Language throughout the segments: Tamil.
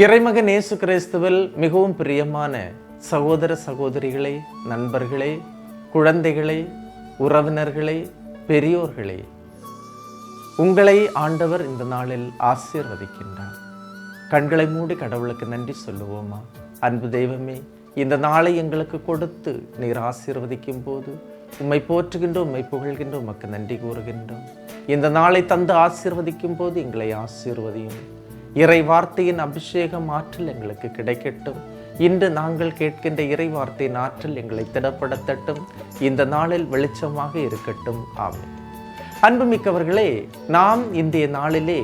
இறைமகன் இயேசு கிறிஸ்துவில் மிகவும் பிரியமான சகோதர சகோதரிகளே நண்பர்களே குழந்தைகளே உறவினர்களே பெரியோர்களே உங்களை ஆண்டவர் இந்த நாளில் ஆசீர்வதிக்கின்றார். கண்களை மூடி கடவுளுக்கு நன்றி சொல்லுவோமா? அன்பு தெய்வமே இந்த நாளை எங்களுக்கு கொடுத்து நீர் ஆசீர்வதிக்கும் போது உம்மை போற்றுகின்றோம் உம்மை புகழ்கின்றோம் உமக்கு நன்றி கூறுகின்றோம். இந்த நாளை தந்து ஆசீர்வதிக்கும் போது எங்களை ஆசீர்வதியும். இறை வார்த்தையின் அபிஷேகம் ஆற்றல் எங்களுக்கு கிடைக்கட்டும். இன்று நாங்கள் கேட்கின்ற இறை வார்த்தையின் ஆற்றல் எங்களை திடப்படுத்தட்டும். இந்த நாளில் வெளிச்சமாக இருக்கட்டும். ஆமென். அன்புமிக்கவர்களே நாம் இன்றைய நாளிலே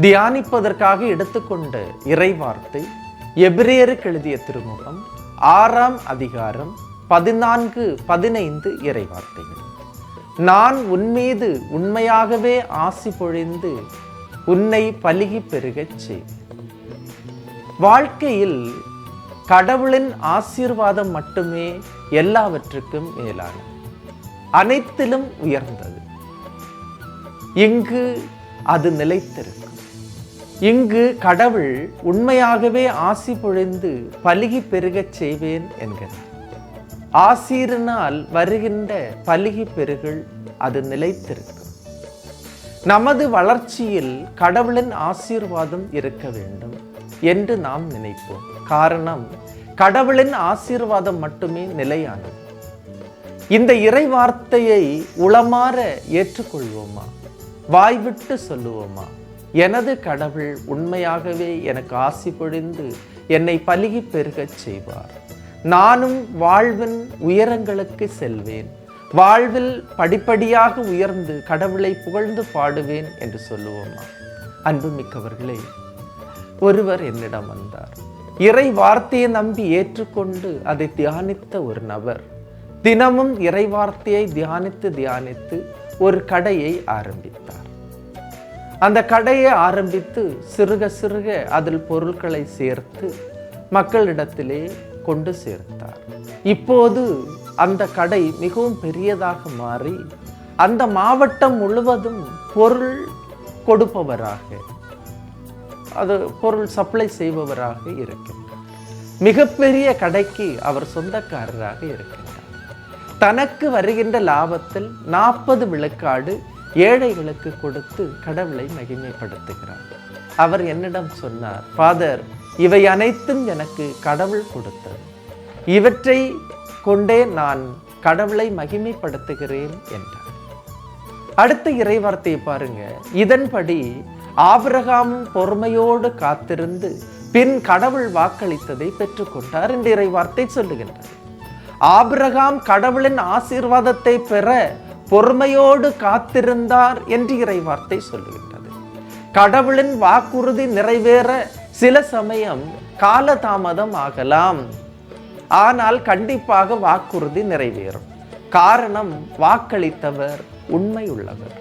தியானிப்பதற்காக எடுத்துக்கொண்ட இறை வார்த்தை எபிரேயருக்கு எழுதிய திருமுகம் ஆறாம் அதிகாரம் பதினான்கு பதினைந்து இறை வார்த்தைகள் நான் உன்மீது உண்மையாகவே ஆசி பொழிந்து உன்னை பலுகி பெருகச் செய். வாழ்க்கையில் கடவுளின் ஆசீர்வாதம் மட்டுமே எல்லாவற்றுக்கும் மேலான அனைத்திலும் உயர்ந்தது. இங்கு அது நிலைத்திருக்கும். இங்கு கடவுள் உண்மையாகவே ஆசி பொழிந்து பலுகி பெருகச் செய்வேன் என்கிறார். ஆசீரினால் வருகின்ற பலுகி பெருகள் அது நிலைத்திருக்கும். நமது வளர்ச்சியில் கடவுளின் ஆசீர்வாதம் இருக்க வேண்டும் என்று நாம் நினைப்போம். காரணம் கடவுளின் ஆசீர்வாதம் மட்டுமே நிலையானது. இந்த இறை வார்த்தையை உளமாற ஏற்றுக்கொள்வோமா? வாய்விட்டு சொல்லுவோமா? எனது கடவுள் உண்மையாகவே எனக்கு ஆசி பொழிந்து என்னை பலுகி பெருகச் செய்வார். நானும் வாழ்வின் உயரங்களுக்கு செல்வேன். வாழ்வில் படிப்படியாக உயர்ந்து கடவுளை புகழ்ந்து பாடுவேன் என்று சொல்லுவோமா? அன்புமிக்கவர்களே ஒருவர் என்னிடம் வந்தார். இறை வார்த்தையை நம்பி ஏற்றுக்கொண்டு அதை தியானித்த ஒரு நபர் தினமும் இறை வார்த்தையை தியானித்து தியானித்து ஒரு கடையை ஆரம்பித்தார். அந்த கடையை ஆரம்பித்து சிறுக சிறுக அதில் பொருட்களை சேர்த்து மக்களிடத்திலே கொண்டு சேர்த்தார். இப்போது அந்த கடை மிகவும் பெரியதாக மாறி அந்த மாவட்டம் முழுவதும் பொருள் கொடுப்பவராக அது பொருள் சப்ளை செய்பவராக இருக்கின்றார். மிகப்பெரிய கடைக்கு அவர் சொந்தக்காரராக இருக்கின்றார். தனக்கு வருகின்ற லாபத்தில் நாற்பது விழுக்காடு ஏழைகளுக்கு கொடுத்து கடவுளை மகிமைப்படுத்துகிறார். அவர் என்னிடம் சொன்னார் ஃபாதர் இவை அனைத்தும் எனக்கு கடவுள் கொடுத்தது. இவற்றை கொண்டே நான் கடவுளை மகிமைப்படுத்துகிறேன் என்றார். அடுத்த இறைவார்த்தையை பாருங்க. இதன்படி ஆபிரகாமும் பொறுமையோடு காத்திருந்து பின் கடவுள் வாக்களித்ததை பெற்றுக்கொண்டார் என்று இறைவார்த்தை சொல்லுகின்றார் ஆபிரகாம் கடவுளின் ஆசீர்வாதத்தை பெற பொறுமையோடு காத்திருந்தார் என்று இறைவார்த்தை சொல்லுகின்றது. கடவுளின் வாக்குறுதி நிறைவேற சில சமயம் காலதாமதம் ஆகலாம். ஆனால் கண்டிப்பாக வாக்குறுதி நிறைவேறும். காரணம் வாக்களித்தவர் உண்மையுள்ளவர்.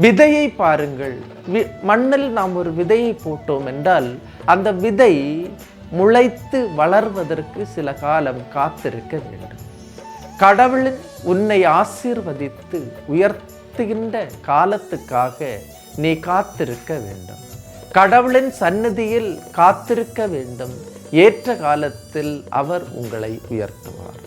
விதையை பாருங்கள். வி- மண்ணில் நாம் ஒரு விதையை போட்டோம் என்றால் அந்த விதை முளைத்து வளர்வதற்கு சில காலம் காத்திருக்க வேண்டும். கடவுளின் உன்னை ஆசீர்வதித்து உயர்த்துகின்ற காலத்துக்காக நீ காத்திருக்க வேண்டும். கடவுளின் சந்நிதியில் காத்திருக்க வேண்டும். ஏற்ற காலத்தில் அவர் உங்களை உயர்த்துவார்.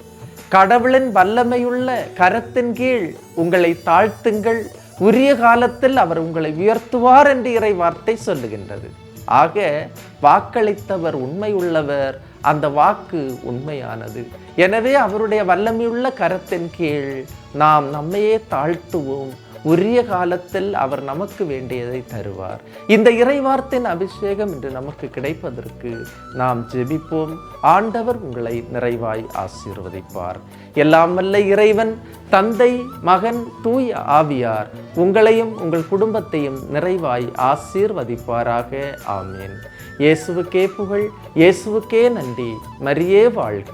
கடவுளின் வல்லமையுள்ள கரத்தின் கீழ் உங்களை தாழ்த்துங்கள். உரிய காலத்தில் அவர் உங்களை உயர்த்துவார் என்று இறை வார்த்தை சொல்லுகின்றது. ஆக வாக்களித்தவர் உண்மையுள்ளவர். அந்த வாக்கு உண்மையானது. எனவே அவருடைய வல்லமையுள்ள கரத்தின் கீழ் நாம் நம்மையே தாழ்த்துவோம். உரிய காலத்தில் அவர் நமக்கு வேண்டியதை தருவார். இந்த இறைவார்த்தின் அபிஷேகம் இன்று நமக்கு கிடைப்பதற்கு நாம் ஜெபிப்போம். ஆண்டவர் உங்களை நிறைவாய் ஆசீர்வதிப்பார். எல்லாம் வல்ல இறைவன் தந்தை மகன் தூய் ஆவியார் உங்களையும் உங்கள் குடும்பத்தையும் நிறைவாய் ஆசீர்வதிப்பாராக. ஆமேன். இயேசுவுக்கே புகழ் இயேசுவுக்கே நன்றி. மரியே வாழ்க.